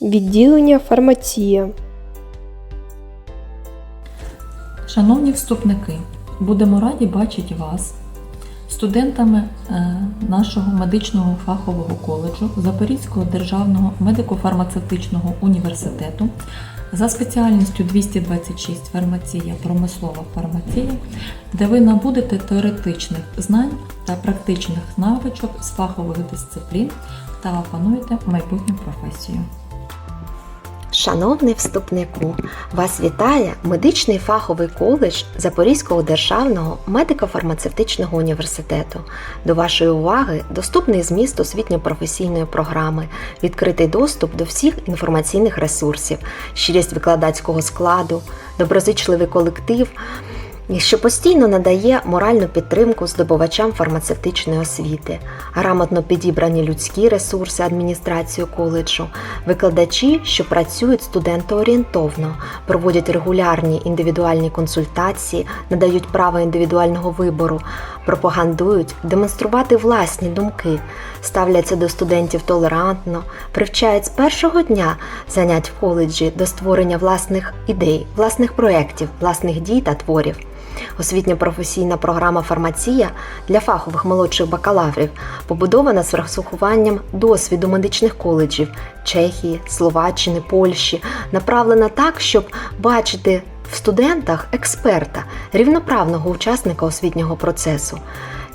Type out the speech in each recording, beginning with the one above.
Відділення фармація. Шановні вступники, будемо раді бачити вас, студентами е, нашого медичного фахового коледжу Запорізького державного медико-фармацевтичного університету за спеціальністю 226 фармація, промислова фармація, де ви набудете теоретичних знань та практичних навичок з фахових дисциплін та опануєте майбутню професію. Шановний вступнику, вас вітає медичний фаховий коледж Запорізького державного медико-фармацевтичного університету. До вашої уваги доступний зміст освітньо-професійної програми, відкритий доступ до всіх інформаційних ресурсів, щирість викладацького складу, доброзичливий колектив, що постійно надає моральну підтримку здобувачам фармацевтичної освіти, грамотно підібрані людські ресурси адміністрації коледжу, викладачі, що працюють студентоорієнтовно, проводять регулярні індивідуальні консультації, надають право індивідуального вибору, пропагандують демонструвати власні думки, ставляться до студентів толерантно, привчають з першого дня занять в коледжі до створення власних ідей, власних проєктів, власних дій та творів. Освітньо-професійна програма Фармація для фахових молодших бакалаврів побудована з врахуванням досвіду медичних коледжів Чехії, Словаччини, Польщі, направлена так, щоб бачити в студентах експерта, рівноправного учасника освітнього процесу.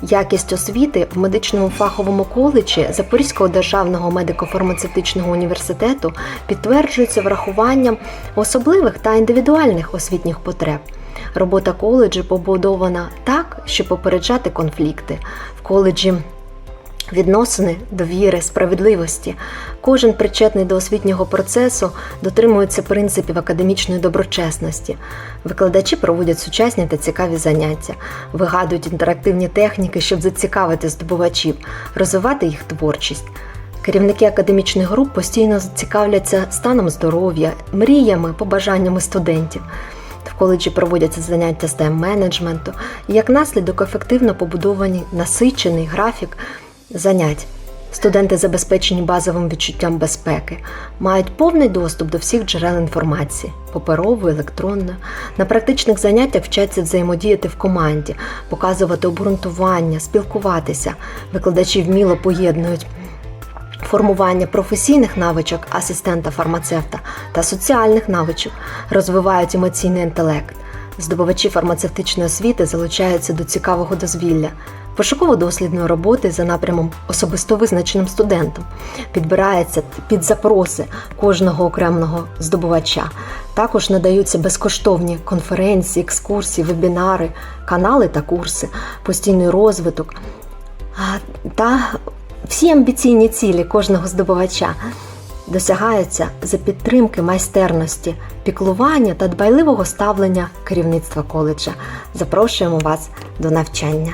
Якість освіти в медичному фаховому коледжі Запорізького державного медико-фармацевтичного університету підтверджується врахуванням особливих та індивідуальних освітніх потреб. Робота коледжу побудована так, щоб попереджати конфлікти. В коледжі відносини, довіри, справедливості. Кожен причетний до освітнього процесу дотримується принципів академічної доброчесності. Викладачі проводять сучасні та цікаві заняття, вигадують інтерактивні техніки, щоб зацікавити здобувачів, розвивати їх творчість. Керівники академічних груп постійно цікавляться станом здоров'я, мріями, побажаннями студентів. В коледжі проводяться заняття з тайм-менеджменту, і як наслідок ефективно побудований насичений графік занять. Студенти забезпечені базовим відчуттям безпеки, мають повний доступ до всіх джерел інформації паперової, електронної. На практичних заняттях вчаться взаємодіяти в команді, показувати обґрунтування, спілкуватися. Викладачі вміло поєднують формування професійних навичок асистента фармацевта та соціальних навичок, розвивають емоційний інтелект. Здобувачі фармацевтичної освіти залучаються до цікавого дозвілля, пошуково-дослідної роботи за напрямом особисто визначеним студентом, підбирається під запроси кожного окремого здобувача. Також надаються безкоштовні конференції, екскурсії, вебінари, канали та курси, постійний розвиток та всі амбіційні цілі кожного здобувача досягаються за підтримки майстерності, піклування та дбайливого ставлення керівництва коледжа. Запрошуємо вас до навчання.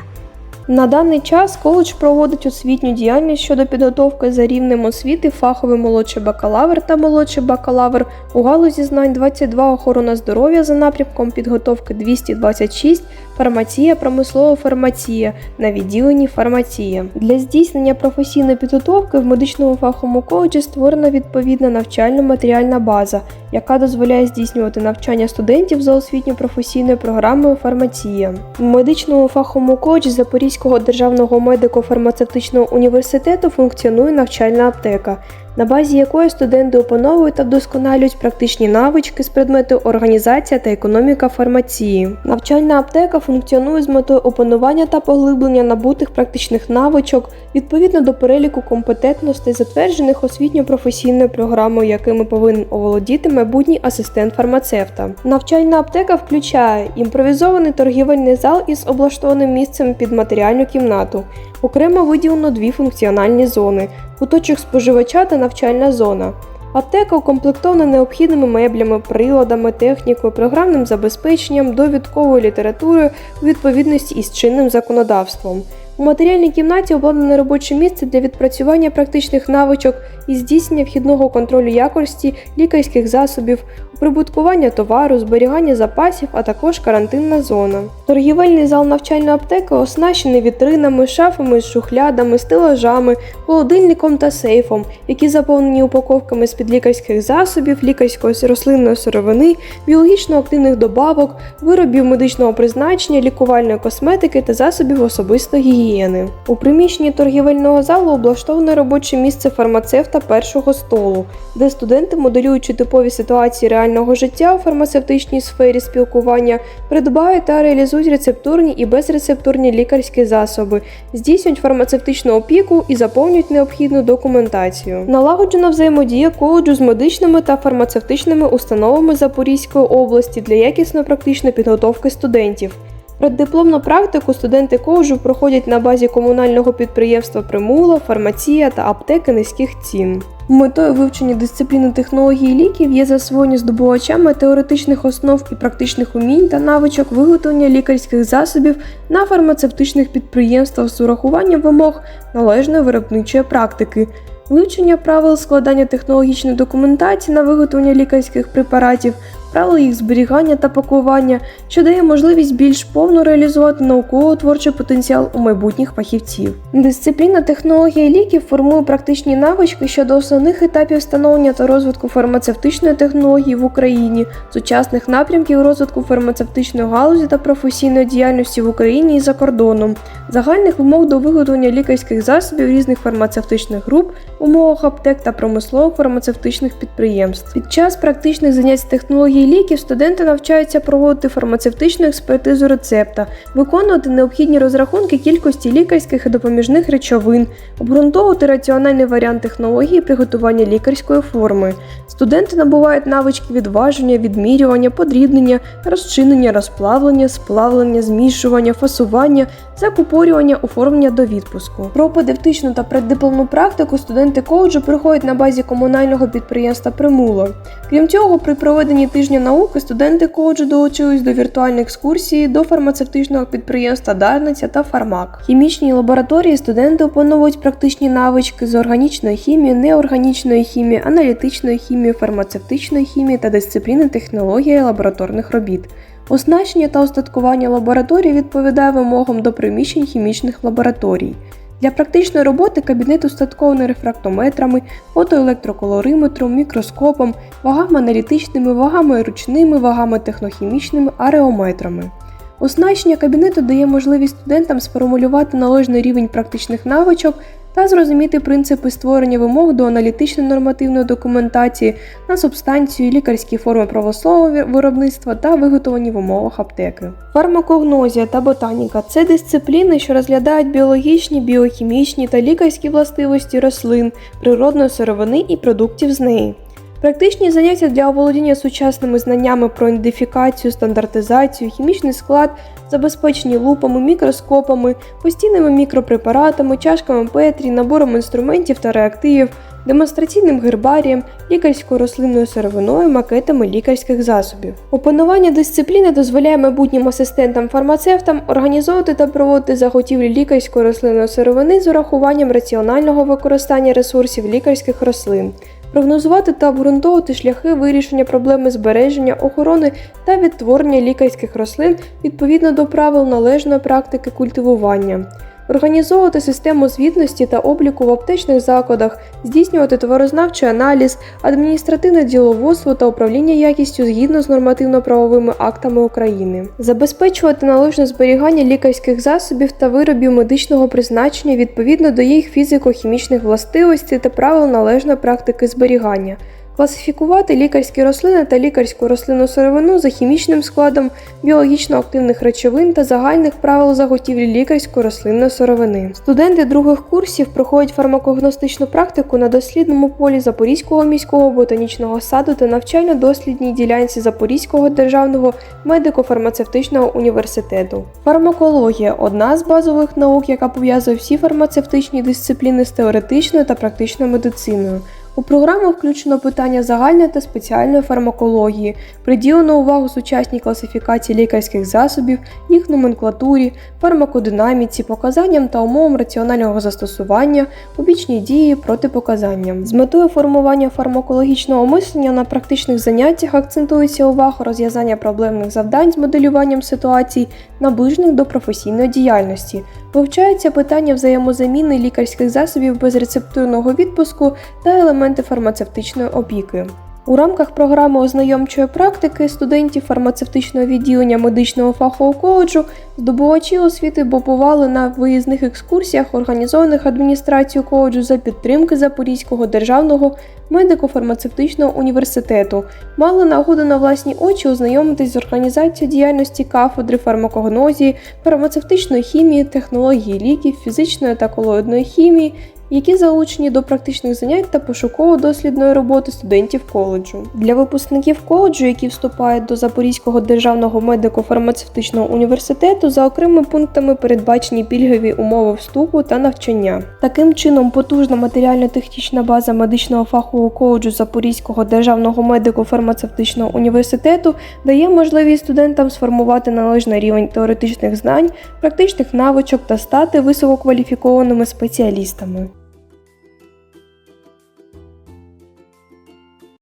На даний час коледж проводить освітню діяльність щодо підготовки за рівнем освіти фаховий молодший бакалавр та молодший бакалавр у галузі знань 22 охорона здоров'я за напрямком підготовки 226 фармація, промислова фармація на відділенні фармація. Для здійснення професійної підготовки в медичному фаховому коледжі створена відповідна навчально-матеріальна база, яка дозволяє здійснювати навчання студентів за освітньо-професійною програмою фармація. В медичному фаховому коледжі Запорізького державного медико-фармацевтичного університету функціонує навчальна аптека, на базі якої студенти опановують та вдосконалюють практичні навички з предмету організація та економіка фармації. Навчальна аптека функціонує з метою опанування та поглиблення набутих практичних навичок відповідно до переліку компетентностей, затверджених освітньо-професійною програмою, якими повинен оволодіти майбутній асистент фармацевта. Навчальна аптека включає імпровізований торгівельний зал із облаштованим місцем під матеріальну кімнату. Окремо виділено дві функціональні зони куточок споживача та навчальна зона. Аптека укомплектована необхідними меблями, приладами, технікою, програмним забезпеченням, довідковою літературою у відповідності із чинним законодавством. У матеріальній кімнаті обладнане робоче місце для відпрацювання практичних навичок і здійснення вхідного контролю якості лікарських засобів, прибуткування товару, зберігання запасів, а також карантинна зона. Торгівельний зал навчальної аптеки оснащений вітринами, шафами з шухлядами, стелажами, холодильником та сейфом, які заповнені упаковками з-під лікарських засобів, лікарської рослинної сировини, біологічно активних добавок, виробів медичного призначення, лікувальної косметики та засобів особистої гігієни. У приміщенні торгівельного залу облаштоване робоче місце фармацевта першого столу, де студенти, моделюючи типові ситуації реального життя у фармацевтичній сфері спілкування, придбають та реалізують рецептурні і безрецептурні лікарські засоби, здійснюють фармацевтичну опіку і заповнюють необхідну документацію. Налагоджена взаємодія коледжу з медичними та фармацевтичними установами Запорізької області для якісної практичної підготовки студентів. Преддипломну практику студенти коледжу проходять на базі комунального підприємства Примула, фармація та аптеки низьких цін. Метою вивчення дисципліни технології ліків є засвоєння здобувачами теоретичних основ і практичних умінь та навичок виготовлення лікарських засобів на фармацевтичних підприємствах з урахуванням вимог належної виробничої практики, вивчення правил складання технологічної документації на виготовлення лікарських препаратів, правил їх зберігання та пакування, що дає можливість більш повно реалізувати науково-творчий потенціал у майбутніх фахівців. Дисципліна технології ліків формує практичні навички щодо основних етапів становлення та розвитку фармацевтичної технології в Україні, сучасних напрямків розвитку фармацевтичної галузі та професійної діяльності в Україні і за кордоном, загальних вимог до виготовлення лікарських засобів різних фармацевтичних груп умовах аптек та промислових фармацевтичних підприємств. Під час практичних занять з технології ліків студенти навчаються проводити фармацевтичну експертизу рецепта, виконувати необхідні розрахунки кількості лікарських і допоміжних речовин, обґрунтовувати раціональний варіант технології приготування лікарської форми. Студенти набувають навички відваження, відмірювання, подрібнення, розчинення, розплавлення, сплавлення, змішування, фасування, закупорювання, оформлення до відпуску. Про Пропедевтичну та преддипломну практику студенти коледжу проходять на базі комунального підприємства Примуло. Крім цього, при проведенні тижня науки студенти коледжу долучились до віртуальної екскурсії до фармацевтичного підприємства Дарниця та Фармак. Хімічній лабораторії студенти опановують практичні навички з органічної хімії, неорганічної хімії, аналітичної хімії, фармацевтичної хімії та дисципліни технології лабораторних робіт. Оснащення та остаткування лабораторії відповідає вимогам до приміщень хімічних лабораторій. Для практичної роботи кабінет устаткований рефрактометрами, фотоелектроколориметром, мікроскопом, вагами аналітичними, вагами ручними, вагами технохімічними, ареометрами. Оснащення кабінету дає можливість студентам сформулювати належний рівень практичних навичок та зрозуміти принципи створення вимог до аналітично-нормативної документації на субстанцію, лікарські форми правословного виробництва та виготовлені в умовах аптеки. Фармакогнозія та ботаніка це дисципліни, що розглядають біологічні, біохімічні та лікарські властивості рослин, природної сировини і продуктів з неї. Практичні заняття для оволодіння сучасними знаннями про ідентифікацію, стандартизацію, хімічний склад, забезпечені лупами, мікроскопами, постійними мікропрепаратами, чашками Петрі, набором інструментів та реактивів, демонстраційним гербарієм, лікарською рослинною сировиною, макетами лікарських засобів. Опанування дисципліни дозволяє майбутнім асистентам-фармацевтам організовувати та проводити заготівлі лікарської рослинної сировини з урахуванням раціонального використання ресурсів лікарських рослин прогнозувати та обґрунтовувати шляхи вирішення проблеми збереження, охорони та відтворення лікарських рослин відповідно до правил належної практики культивування. Організовувати систему звітності та обліку в аптечних закладах, здійснювати товарознавчий аналіз, адміністративне діловодство та управління якістю згідно з нормативно-правовими актами України, забезпечувати належне зберігання лікарських засобів та виробів медичного призначення відповідно до їх фізико-хімічних властивостей та правил належної практики зберігання. Класифікувати лікарські рослини та лікарську рослинну сировину за хімічним складом біологічно активних речовин та загальних правил заготівлі лікарської рослинної сировини. Студенти других курсів проходять фармакогностичну практику на дослідному полі Запорізького міського ботанічного саду та навчально-дослідній ділянці Запорізького державного медико-фармацевтичного університету. Фармакологія одна з базових наук, яка пов'язує всі фармацевтичні дисципліни з теоретичною та практичною медициною. У програму включено питання загальної та спеціальної фармакології, приділено увагу сучасній класифікації лікарських засобів, їх номенклатурі, фармакодинаміці, показанням та умовам раціонального застосування, побічні дії, протипоказанням. З метою формування фармакологічного мислення на практичних заняттях акцентується увага розв'язання проблемних завдань з моделюванням ситуацій, наближених до професійної діяльності. Вивчаються питання взаємозаміни лікарських засобів безрецептурного відпуску та елементи фармацевтичної опіки. У рамках програми ознайомчої практики студентів фармацевтичного відділення медичного фахового коледжу здобувачі освіти побували на виїзних екскурсіях, організованих адміністрацією коледжу за підтримки Запорізького державного медико-фармацевтичного університету, мали нагоду на власні очі ознайомитись з організацією діяльності кафедри фармакогнозії, фармацевтичної хімії, технології ліків, фізичної та колоїдної хімії, які залучені до практичних занять та пошуково-дослідної роботи студентів коледжу. Для випускників коледжу, які вступають до Запорізького державного медико-фармацевтичного університету, за окремими пунктами передбачені пільгові умови вступу та навчання. Таким чином, потужна матеріально-технічна база медичного фахового коледжу Запорізького державного медико-фармацевтичного університету дає можливість студентам сформувати належний рівень теоретичних знань, практичних навичок та стати висококваліфікованими спеціалістами.